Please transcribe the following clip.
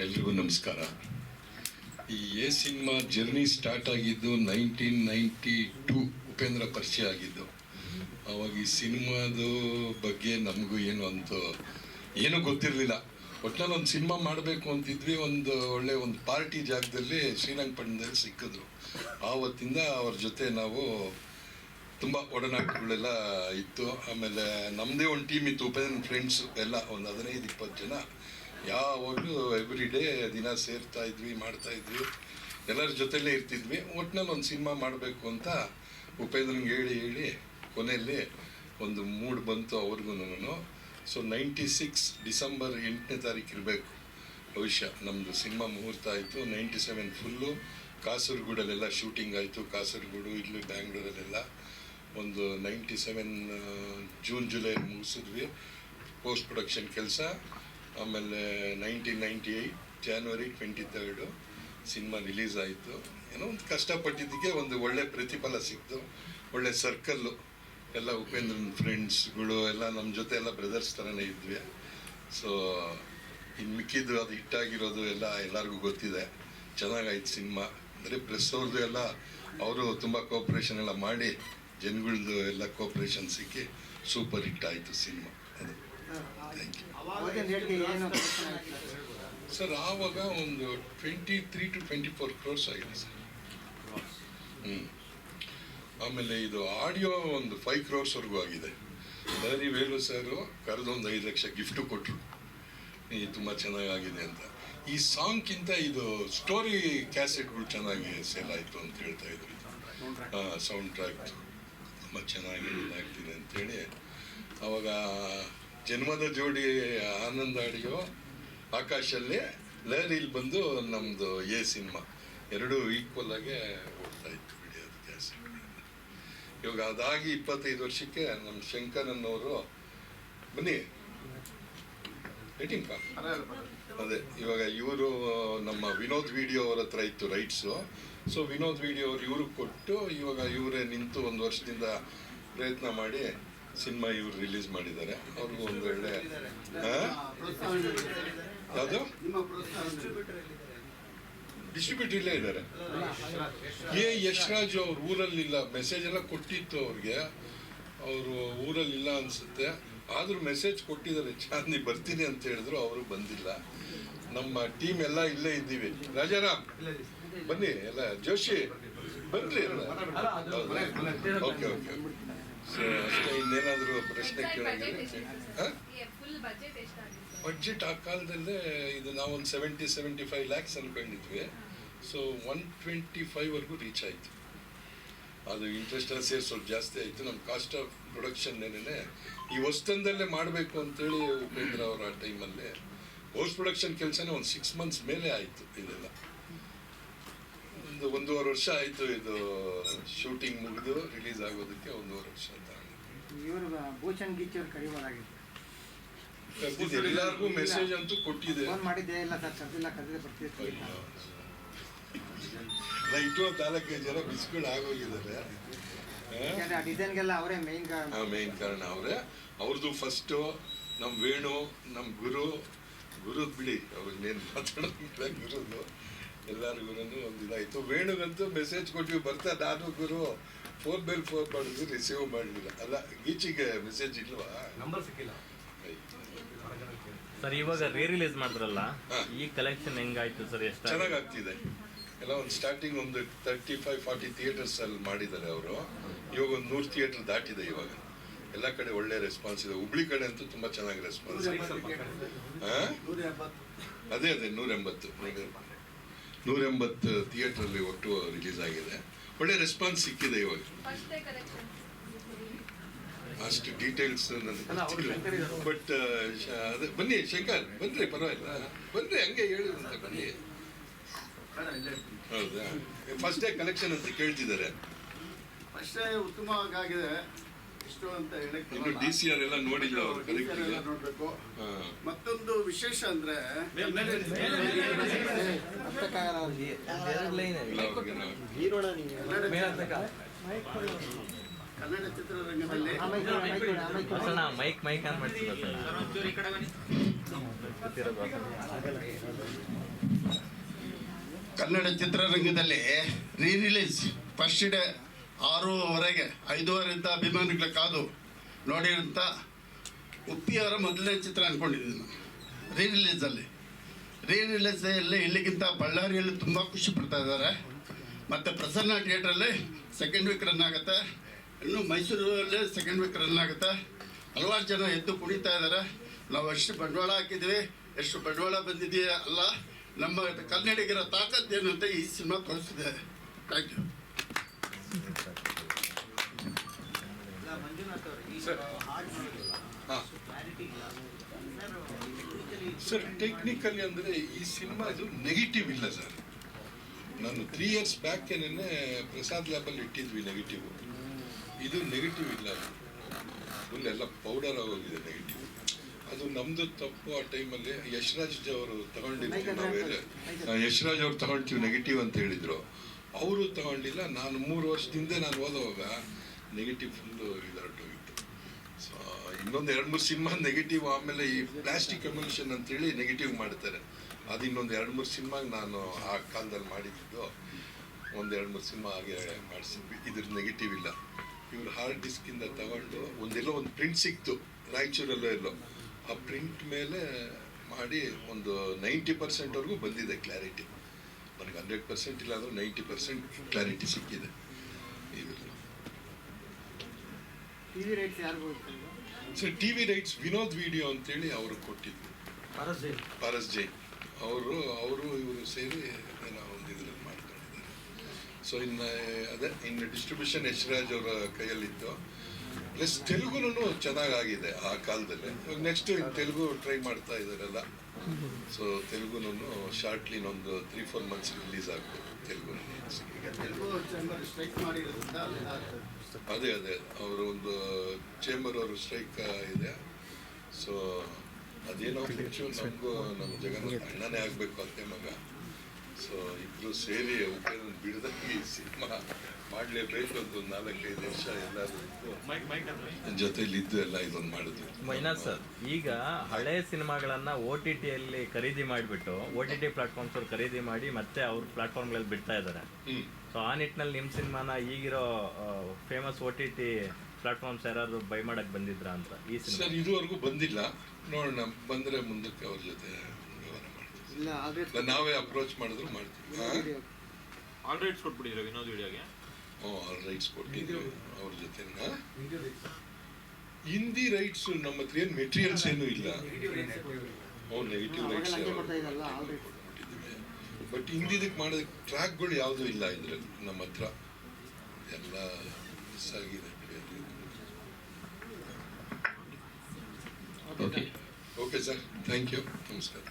ಎಲ್ರಿಗೂ ನಮಸ್ಕಾರ. ಈ ಎ ಸಿನಿಮಾ ಜರ್ನಿ ಸ್ಟಾರ್ಟ್ ಆಗಿದ್ದು ನೈನ್ಟೀನ್ ನೈಂಟಿ ಟೂ ಉಪೇಂದ್ರ ಪರಿಚಯ ಆಗಿದ್ದು. ಅವಾಗ ಈ ಸಿನಿಮಾದ ಬಗ್ಗೆ ನಮಗೂ ಏನು ಅಂತ ಏನೂ ಗೊತ್ತಿರಲಿಲ್ಲ. ಒಟ್ನಲ್ಲಿ ಒಂದು ಸಿನಿಮಾ ಮಾಡಬೇಕು ಅಂತಿದ್ವಿ. ಒಂದು ಒಳ್ಳೆ ಒಂದು ಪಾರ್ಟಿ ಜಾಗದಲ್ಲಿ ಶ್ರೀರಂಗಪಟ್ಟಣದಲ್ಲಿ ಸಿಕ್ಕಿದ್ರು. ಆವತ್ತಿಂದ ಅವ್ರ ಜೊತೆ ನಾವು ತುಂಬ ಒಡನಾಟಗಳೆಲ್ಲ ಇತ್ತು. ಆಮೇಲೆ ನಮ್ಮದೇ ಒಂದು ಟೀಮ್ ಇತ್ತು, ಉಪೇಂದ್ರ ಫ್ರೆಂಡ್ಸು ಎಲ್ಲ ಒಂದು ಹದಿನೈದು ಇಪ್ಪತ್ತು ಜನ. ಯಾವಾಗಲೂ ಎವ್ರಿ ಡೇ ದಿನ ಸೇರ್ತಾ ಇದ್ವಿ, ಮಾಡ್ತಾ ಇದ್ವಿ. ಎಲ್ಲರ ಜೊತೆಲೇ ಇರ್ತಿದ್ವಿ. ಒಟ್ನಲ್ಲಿ ಒಂದು ಸಿನಿಮಾ ಮಾಡಬೇಕು ಅಂತ ಉಪೇಂದ್ರನಿಗೆ ಹೇಳಿ ಹೇಳಿ ಕೊನೆಯಲ್ಲಿ ಒಂದು ಮೂಡ್ ಬಂತು ಅವ್ರಿಗೂ ಸೊ ನೈಂಟಿ ಸಿಕ್ಸ್ ಡಿಸೆಂಬರ್ ಎಂಟನೇ ತಾರೀಕು ಇರಬೇಕು ಭವಿಷ್ಯ. ನಮ್ಮದು ಸಿನಿಮಾ ಮುಹೂರ್ತ ಆಯಿತು. ನೈಂಟಿ ಸೆವೆನ್ ಫುಲ್ಲು ಕಾಸರಗೂಡಲ್ಲೆಲ್ಲ ಶೂಟಿಂಗ್ ಆಯಿತು. ಕಾಸರಗೂಡು, ಇಲ್ಲಿ ಬ್ಯಾಂಗ್ಳೂರಲ್ಲೆಲ್ಲ ಒಂದು ನೈಂಟಿ ಸೆವೆನ್ ಜೂನ್ ಜುಲೈ ಮುಗಿಸಿದ್ವಿ. ಪೋಸ್ಟ್ ಪ್ರೊಡಕ್ಷನ್ ಕೆಲಸ. ಆಮೇಲೆ nineteen ninety eight January twenty third cinema release ಆಯಿತು. ಏನೋ ಒಂದು ಕಷ್ಟಪಟ್ಟಿದ್ದಕ್ಕೆ ಒಂದು ಒಳ್ಳೆ ಪ್ರತಿಫಲ ಸಿಕ್ತು. ಒಳ್ಳೆ ಸರ್ಕಲ್ಲು ಎಲ್ಲ ಉಪೇಂದ್ರನ್ ಫ್ರೆಂಡ್ಸ್ಗಳು ಎಲ್ಲ ನಮ್ಮ ಜೊತೆ ಎಲ್ಲ ಬ್ರದರ್ಸ್ ಥರನೇ ಇದ್ವಿ. ಸೊ ಇನ್ನು ಮಿಕ್ಕಿದ್ದು ಅದು ಹಿಟ್ಟಾಗಿರೋದು ಎಲ್ಲ ಎಲ್ಲರಿಗೂ ಗೊತ್ತಿದೆ. ಚೆನ್ನಾಗಾಯ್ತು ಸಿನಿಮಾ. ಅಂದರೆ ಪ್ರೆಸ್ ಅವ್ರದ್ದು ಎಲ್ಲ, ಅವರು ತುಂಬ ಕೋಪ್ರೇಷನ್ ಎಲ್ಲ ಮಾಡಿ ಜನಗಳದ್ದು ಎಲ್ಲ ಕೋಪ್ರೇಷನ್ ಸಿಕ್ಕಿ ಸೂಪರ್ ಹಿಟ್ ಆಯಿತು ಸಿನಿಮಾ. ಅದು. ಸರ್ ಆವಾಗ ಒಂದು twenty three to twenty four crores ಆಗಿದೆ ಸರ್. ಹ್ಞೂ ಆಮೇಲೆ ಇದು ಆಡಿಯೋ ಒಂದು ಫೈವ್ ಕ್ರೋರ್ಸ್ವರೆಗೂ ಆಗಿದೆ. ಲರಿ ವೇಲು ಸರ್ ಕರೆದೊಂದು ಐದು ಲಕ್ಷ ಗಿಫ್ಟು ಕೊಟ್ಟರು ಈ ತುಂಬ ಚೆನ್ನಾಗಿದೆ ಅಂತ. ಈ ಸಾಂಗ್ಗಿಂತ ಇದು ಸ್ಟೋರಿ ಕ್ಯಾಸೆಟ್ಗಳು ಚೆನ್ನಾಗಿ ಸೇಲ್ ಆಯಿತು ಅಂತ ಹೇಳ್ತಾ ಇದ್ರು. ಸೌಂಡ್ ಟ್ರ್ಯಾಕ್ ತುಂಬ ಚೆನ್ನಾಗಿ ಆಗ್ತಿದೆ ಅಂತೇಳಿ ಅವಾಗ ಜನ್ಮದ ಜೋಡಿ ಆನಂದ ಆಡಿಯೋ ಆಕಾಶಲ್ಲಿ ಲಹರಿಲಿ ಬಂದು ನಮ್ಮದು ಎ ಸಿನಿಮಾ. ಎರಡೂ ಈಕ್ವಲ್ ಆಗಿ ಓಡ್ತಾ ಇತ್ತು ಅದು ಗ್ಯಾಸ್ ಇವಾಗ ಅದಾಗಿ ಇಪ್ಪತ್ತೈದು ವರ್ಷಕ್ಕೆ ನಮ್ಮ ಶಂಕರನ್ನವರು ಬನ್ನಿ. ಅದೇ, ಇವಾಗ ಇವರು ನಮ್ಮ ವಿನೋದ್ ವಿಡಿಯೋ ಅವ್ರ ಹತ್ರ ಇತ್ತು ರೈಟ್ಸು ಸೊ ವಿನೋದ್ ವಿಡಿಯೋ ಅವ್ರು ಇವ್ರಿಗೆ ಕೊಟ್ಟು ಇವಾಗ ಇವರೇ ನಿಂತು ಒಂದು ವರ್ಷದಿಂದ ಪ್ರಯತ್ನ ಮಾಡಿ ಸಿನಿಮಾ ಇವ್ರು ರಿಲೀಸ್ ಮಾಡಿದ್ದಾರೆ. ಅವ್ರಿಗೂ ಒಂದು ಒಳ್ಳೆ ನೀಡಿದ್ದಾರೆ. ಯಾವುದು? ಡಿಸ್ಟ್ರಿಬ್ಯೂಟ್ ಇಲ್ಲೇ ಇದ್ದಾರೆ. ಎ ಯಶ್ರಾಜ್ ಅವ್ರ ಊರಲ್ಲಿಲ್ಲ. ಮೆಸೇಜ್ ಎಲ್ಲ ಕೊಟ್ಟಿತ್ತು ಅವ್ರಿಗೆ. ಅವರು ಊರಲ್ಲಿಲ್ಲ ಅನ್ಸುತ್ತೆ. ಆದರೂ ಮೆಸೇಜ್ ಕೊಟ್ಟಿದ್ದಾರೆ. ಚಾಂದಿ ಬರ್ತೀನಿ ಅಂತ ಹೇಳಿದ್ರು ಅವರು ಬಂದಿಲ್ಲ. ನಮ್ಮ ಟೀಮ್ ಎಲ್ಲ ಇಲ್ಲೇ ಇದ್ದೀವಿ. ರಾಜಾರಾಮ್ ಬನ್ನಿ. ಎಲ್ಲ ಜೋಶಿ ಬನ್ನಿ ಓಕೆ ಓಕೆ ಸೊ ಅಷ್ಟೇ ಇನ್ನೇನಾದರೂ ಪ್ರಶ್ನೆ ಎಷ್ಟಾಗಿತ್ತು ಬಡ್ಜೆಟ್ ಆ ಕಾಲದಲ್ಲೇ ಇದು ನಾವು ಒಂದು ಸೆವೆಂಟಿ ಸೆವೆಂಟಿ ಫೈವ್ ಲ್ಯಾಕ್ಸ್ ಅನ್ಕೊಂಡಿದ್ವಿ ಸೊ ಒನ್ ಟ್ವೆಂಟಿ ಫೈವ್ವರೆಗೂ ರೀಚ್ ಆಯಿತು. ಅದು ಇಂಟ್ರೆಸ್ಟ್ ಎಲ್ಲ ಸೇರಿ ಸ್ವಲ್ಪ ಜಾಸ್ತಿ ಆಯಿತು. ನಮ್ಮ ಕಾಸ್ಟ್ ಆಫ್ ಪ್ರೊಡಕ್ಷನ್ ಏನೇನೆ ಈ ಹೊಸ್ತಂದಲ್ಲೇ ಮಾಡಬೇಕು ಅಂತೇಳಿ ಉಪೇಂದ್ರ ಅವರ ಟೈಮಲ್ಲೇ ಪೋಸ್ಟ್ ಪ್ರೊಡಕ್ಷನ್ ಕೆಲಸನೇ ಒಂದು ಸಿಕ್ಸ್ ಮಂತ್ಸ್ ಮೇಲೆ ಆಯಿತು ಇದೆಲ್ಲ. ಒಂದು ಒಂದೂವರೆ ವರ್ಷ ಆಯಿತು ಇದು ಶೂಟಿಂಗ್ ಮುಗಿದು ರಿಲೀಸ್ ಆಗೋದಕ್ಕೆ ಒಂದೂವರೆ ವರ್ಷ ಅಂತ ಇವರು ಭೂಷಣ್ ಗೀಚರ್ ಅವ್ರು ಕರಿಬೋದಾಗಿತ್ತು. ಎಲ್ಲರಿಗೂ ಮೆಸೇಜ್ ಅಂತೂ ಕೊಟ್ಟಿದೆ ಫೋನ್ ಮಾಡಿದ್ದೆ ಇಲ್ಲ ಸರ್ ಕರೆದಿಲ್ಲ ಕರೆದಿಲ್ಲ ಬರ್ತಿರ್ತೀವಿ ಲೈಟು ನಾಲ್ಕೈದು ಜನ ಬಿಸ್ಕೊಂಡು ಆಗೋಗಿದ್ದಾರೆ. ಯಾಕಂದ್ರೆ ಆ ಡಿಸೈನ್ಗೆಲ್ಲ ಅವರೇ ಮೈನ್ ಮೇನ್ ಕಾರಣ ಅವರೇ. ಅವ್ರದ್ದು ಫಸ್ಟು ನಮ್ಮ ವೇಣು ನಮ್ಮ ಗುರು. ಗುರುದ್ ಬಿಡಿ ಅವ್ರನ್ನೇನು ಮಾತಾಡೋದಿಲ್ಲ ಗುರುದು. ಎಲ್ಲರಿಗೂ ಒಂದು ಇದಾಯಿತು ವೇಣುಗಂತೂ ಮೆಸೇಜ್ ಕೊಟ್ವಿ ಬರ್ತಾ ನಾನು ಗುರು ಫೋನ್ ಮೇಲೆ ಫೋನ್ ಮಾಡಿದ್ವಿ ರಿಸೀವ್ ಮಾಡಲಿಲ್ಲ. ಅಲ್ಲ ಗೀಚಿಗೆ ಮೆಸೇಜ್ ಇಲ್ವಾ? ನಂಬರ್ ಸಿಕ್ಕಿಲ್ಲ. ಸರ್ ಇವಾಗ ರೀ ರಿಲೀಸ್ ಮಾಡಿದ್ರಲ್ಲ ಈ ಕಲೆಕ್ಷನ್ ಹೆಂಗಾಯ್ತು ಸರ್ ಎಷ್ಟು ಚೆನ್ನಾಗಿ ಆಗ್ತಿದೆ ಎಲ್ಲ ಒಂದು ಸ್ಟಾರ್ಟಿಂಗ್ ಒಂದು ತರ್ಟಿ ಫೈವ್ ಫಾರ್ಟಿ ಥಿಯೇಟರ್ಸ್ ಅಲ್ಲಿ ಮಾಡಿದ್ದಾರೆ ಅವರು. ಇವಾಗ ಒಂದು ನೂರು ಥಿಯೇಟರ್ ದಾಟಿದೆ ಇವಾಗ. ಎಲ್ಲ ಕಡೆ ಒಳ್ಳೆ ರೆಸ್ಪಾನ್ಸ್ ಇದೆ. ಹುಬ್ಳಿ ಕಡೆ ಅಂತೂ ತುಂಬಾ ಚೆನ್ನಾಗಿ ರೆಸ್ಪಾನ್ಸ್? ಅದೇ ಅದೇ ನೂರ ಎಂಬತ್ತು. ನೂರ ಥಿಯೇಟ್ರಲ್ಲಿ ಥಿಯೇಟರ್ ಅಲ್ಲಿ ಒಟ್ಟು ರಿಲೀಸ್ ಆಗಿದೆ ಒಳ್ಳೆ ರೆಸ್ಪಾನ್ಸ್ ಸಿಕ್ಕಿದೆ ಇವಾಗ. ಫಸ್ಟ್ ಡೇ ಕಲೆಕ್ಷನ್ ಅಷ್ಟು ಡೀಟೇಲ್ಸ್ ಬಟ್ ಅದೇ ಬನ್ನಿ ಶಂಕರ್ ಬನ್ರಿ ಪರವಾಗಿಲ್ಲ. ಬನ್ರಿ ಹಂಗೆ ಹೇಳಿ ಅಂತ ಬನ್ನಿ. ಹೌದಾ? ಫಸ್ಟ್ ಡೇ ಕಲೆಕ್ಷನ್ ಅಂತ ಕೇಳ್ತಿದ್ದಾರೆ. ಅಷ್ಟೇ ಉತ್ತಮವಾಗಿದೆ. ಇಷ್ಟು ಅಂತ ಹೇಳಕ್ಕೆ ಡಿ ಸಿ ಆರ್ ಎಲ್ಲ ನೋಡಿಲ್ಲ ಅವ್ರು ನೋಡ್ಬೇಕು. ಮತ್ತೊಂದು ವಿಶೇಷ ಅಂದ್ರೆ ಕನ್ನಡ ಚಿತ್ರರಂಗದಲ್ಲಿ. ಮೈಕ್ ಮೈಕ್ ಮಾಡ್ತಿಲ್ಲ ಕನ್ನಡ ಚಿತ್ರರಂಗದಲ್ಲಿ ರೀ ರಿಲೀಸ್ ಫಸ್ಟ್ ಡೇ ಆರೂವರೆಗೆ, ಐದೂವರೆಯಿಂದ ಅಭಿಮಾನಿಗಳ ಕಾದು ನೋಡಿರೋಂಥ ಉಪ್ಪಿಯವರ ಮೊದಲನೇ ಚಿತ್ರ ಅಂದ್ಕೊಂಡಿದ್ದೀನಿ ನಾನು. ರೀ ರಿಲೀಸಲ್ಲಿ ರೀ ರಿಲೀಸಲ್ಲಿ ಇಲ್ಲಿಗಿಂತ ಬಳ್ಳಾರಿಯಲ್ಲಿ ತುಂಬ ಖುಷಿ ಪಡ್ತಾ ಇದ್ದಾರೆ. ಮತ್ತು ಪ್ರಸನ್ನ ಥಿಯೇಟ್ರಲ್ಲಿ ಸೆಕೆಂಡ್ ವೀಕ್ ರನ್ ಆಗುತ್ತೆ. ಇನ್ನು ಮೈಸೂರಲ್ಲಿ ಸೆಕೆಂಡ್ ವೀಕ್ ರನ್ ಆಗುತ್ತೆ. ಹಲವಾರು ಜನ ಎದ್ದು ಕುಣಿತಾ ಇದ್ದಾರೆ. ನಾವು ಎಷ್ಟು ಬಂಡವಾಳ ಹಾಕಿದ್ವಿ, ಎಷ್ಟು ಬಂಡವಾಳ ಬಂದಿದೆಯಾ ಅಲ್ಲ. ನಮ್ಮ ಕನ್ನಡಿಗರ ತಾಕತ್ತು ಏನು ಅಂತ ಈ ಸಿನಿಮಾ ತೋರಿಸಿದೆ ಥ್ಯಾಂಕ್ ಯು ಇಲ್ಲ, ಮಂಜುನಾಥ್ ಅವರು ಈ ಸರ್. ಟೆಕ್ನಿಕಲಿ ಅಂದರೆ ಈ ಸಿನಿಮಾ ಇದು ನೆಗೆಟಿವ್ ಇಲ್ಲ ಸರ್ ನಾನು ತ್ರೀ ಇಯರ್ಸ್ ಬ್ಯಾಕ್ ಏನೇ ಪ್ರಸಾದ್ ಲ್ಯಾಬಲ್ಲಿ ಇಟ್ಟಿದ್ವಿ ನೆಗೆಟಿವ್ ಇದು ನೆಗೆಟಿವ್ ಇಲ್ಲ ಫುಲ್ ಎಲ್ಲ ಪೌಡರ್ ಆಗೋಗಿದೆ ನೆಗೆಟಿವ್ ಅದು ನಮ್ಮದು ತಪ್ಪು ಆ ಟೈಮಲ್ಲಿ ಯಶ್ರಾಜ್ ಅವರು ತಗೊಂಡಿದ್ವಿ ನಾವೇ ಯಶ್ರಾಜ್ ಅವ್ರು ತಗೊಳ್ತೀವಿ ನೆಗೆಟಿವ್ ಅಂತ ಹೇಳಿದ್ರು. ಅವರು ತಗೊಂಡಿಲ್ಲ. ನಾನು ಮೂರು ವರ್ಷದಿಂದ ನಾನು ಓದುವಾಗ ನೆಗೆಟಿವ್ ಫುಲ್ಲು ಇದಾಟೋಗಿತ್ತು ಸೊ ಇನ್ನೊಂದು ಎರಡು ಮೂರು ಸಿನಿಮಾ ನೆಗೆಟಿವ್ ಆಮೇಲೆ ಈ ಪ್ಲಾಸ್ಟಿಕ್ ಅಂತ ಅಂತೇಳಿ ನೆಗೆಟಿವ್ ಮಾಡ್ತಾರೆ. ಅದು ಇನ್ನೊಂದು ಎರಡು ಮೂರು ಸಿನಿಮಾಗೆ ನಾನು ಆ ಕಾಲದಲ್ಲಿ ಮಾಡಿದ್ದು. ಒಂದು ಎರಡು ಮೂರು ಸಿನಿಮಾ ಹಾಗೆ ಮಾಡಿಸಿದ್ವಿ. ಇದ್ರ ನೆಗೆಟಿವ್ ಇಲ್ಲ. ಇವ್ರು ಹಾರ್ಡ್ ಡಿಸ್ಕಿಂದ ತಗೊಂಡು ಒಂದೆಲ್ಲೋ ಒಂದು ಪ್ರಿಂಟ್ ಸಿಕ್ತು. ರಾಯಚೂರಲ್ಲೋ ಎಲ್ಲೋ. ಆ ಪ್ರಿಂಟ್ ಮೇಲೆ ಮಾಡಿ ಒಂದು ನೈಂಟಿ ಪರ್ಸೆಂಟ್ವರೆಗೂ ಬಂದಿದೆ ಕ್ಲಾರಿಟಿ ನನಗೆ ಹಂಡ್ರೆಡ್ ಪರ್ಸೆಂಟ್ ಇಲ್ಲ ಅಂದ್ರೆ ನೈಂಟಿ ಪರ್ಸೆಂಟ್ ಕ್ಲಾರಿಟಿ ಸಿಕ್ಕಿದೆ. Sir T V rights Vinod video ಅಂತೇಳಿ ಅವರು ಕೊಟ್ಟಿದ್ದು ಪಾರಸ್ ಜೈನ್ ಅವರು ಅವರು ಇವರು ಸೇರಿ ಏನೋ ಒಂದು ಇದರಲ್ಲಿ ಮಾಡ್ಕೊಂಡಿದ್ದಾರೆ. ಸೊ ಇನ್ನು ಅದೇ ಇನ್ನು ಡಿಸ್ಟ್ರಿಬ್ಯೂಷನ್ ಯಶ್ರಾಜ್ ಅವರ ಕೈಯಲ್ಲಿತ್ತು. ಪ್ಲಸ್ ತೆಲುಗುನು ಚೆನ್ನಾಗಾಗಿದೆ ಆ ಕಾಲದಲ್ಲಿ ಇವಾಗ ನೆಕ್ಸ್ಟ್ ತೆಲುಗು ಟ್ರೈ ಮಾಡ್ತಾ ಇದ್ದಾರಲ್ಲ ಸೊ ತೆಲುಗುನು ಶಾರ್ಟ್ಲಿ ಒಂದು ತ್ರೀ ಫೋರ್ ಮಂತ್ಸ್ ರಿಲೀಸ್ ಆಗ್ಬೋದು ತೆಲುಗು ಅದೇ ಅದೇ ಅವರು ಒಂದು ಚೇಂಬರ್ ಅವರು ಸ್ಟ್ರೈಕ್ ಇದೆ ಸೊ ಅದೇನೋ ನಮಗೂ ನಮ್ಮ ಜಗನ್ ಅಣ್ಣನೇ ಆಗಬೇಕು ಅಂತ ಮಗ. ಸೊ ಇಬ್ರು ಸೇರಿ ಉಪೇಂದ್ರ ಬಿಡದಾಗಿ ಸಿನಿಮಾ ಮಾಡಲೇಬೇಕು ಅಂತ ಒಂದು ನಾಲ್ಕೈದು ವರ್ಷ ಎಲ್ಲರೂ ಜೊತೆಲಿ ಇದ್ದು ಎಲ್ಲ ಇದೊಂದು ಮಾಡಿದ್ವಿ ಮೈನಾಥ್ ಸರ್ ಈಗ ಹಳೆ ಸಿನಿಮಾಗಳನ್ನ ಓ ಟಿ ಟಿಯಲ್ಲಿ ಖರೀದಿ ಮಾಡಿಬಿಟ್ಟು ಓ ಟಿ ಟಿ ಪ್ಲಾಟ್ಫಾರ್ಮ್ಸ್ ಅವ್ರು ಖರೀದಿ ಮಾಡಿ ಮತ್ತೆ ಅವ್ರ ಪ್ಲಾಟ್ಫಾರ್ಮ್ಗಳಲ್ಲಿ ಬಿಡ್ತಾ ಇದ್ದಾರೆ ಸೊ ಆ ನಿಟ್ಟಿನಲ್ಲಿ ನಿಮ್ಮ ಸಿನಿಮಾನ ಈಗಿರೋ famous O T T platforms ಯಾರಾದ್ರು ಬೈ ಮಾಡಕ್ ಬಂದಿದ್ರಾ ಅಂತ ಈ ಸಿನಿಮಾ? ಸರ್ ಇದುವರೆಗೂ ಬಂದಿಲ್ಲ. ನೋಡೋಣ ಬಂದ್ರೆ ಮುಂದಕ್ಕೆ ಅವ್ರ ಜೊತೆ ಇಲ್ಲ ಆಲ್ರೆಡಿ ನಾವೇ ಅಪ್ರೋಚ್ ಮಾಡಿದ್ರು ಮಾಡ್ತೀವಿ? ಆಲ್ ರೈಟ್ಸ್ ಕೊಟ್ಬಿಟ್ಟಿದ್ರು ವಿನೋದ್ ವಿಡಿಯೋಗೆ? ಹ್ಞೂ ರೈಟ್ಸ್ ಕೊಟ್ಟಿದ್ದೀವಿ ಅವ್ರ ಜೊತೆ ಹಿಂದಿ ರೈಟ್ಸ್ ನಮ್ಮ ಹತ್ರ ಏನು ಮೆಟೀರಿಯಲ್ಸ್ ಏನೂ ಇಲ್ಲ. ಓ ನೆಗೆಟಿವ್ ರೈಟ್ಸ್. ಬಟ್ ಹಿಂದಿದಕ್ಕೆ ಮಾಡೋದಕ್ಕೆ ಟ್ರ್ಯಾಕ್ಗಳು ಯಾವುದೂ ಇಲ್ಲ ಇದರಲ್ಲಿ ನಮ್ಮ ಹತ್ರ. ಎಲ್ಲ ಮಿಸ್ ಆಗಿದೆ. Okay okay sir thank you ನಮಸ್ಕಾರ.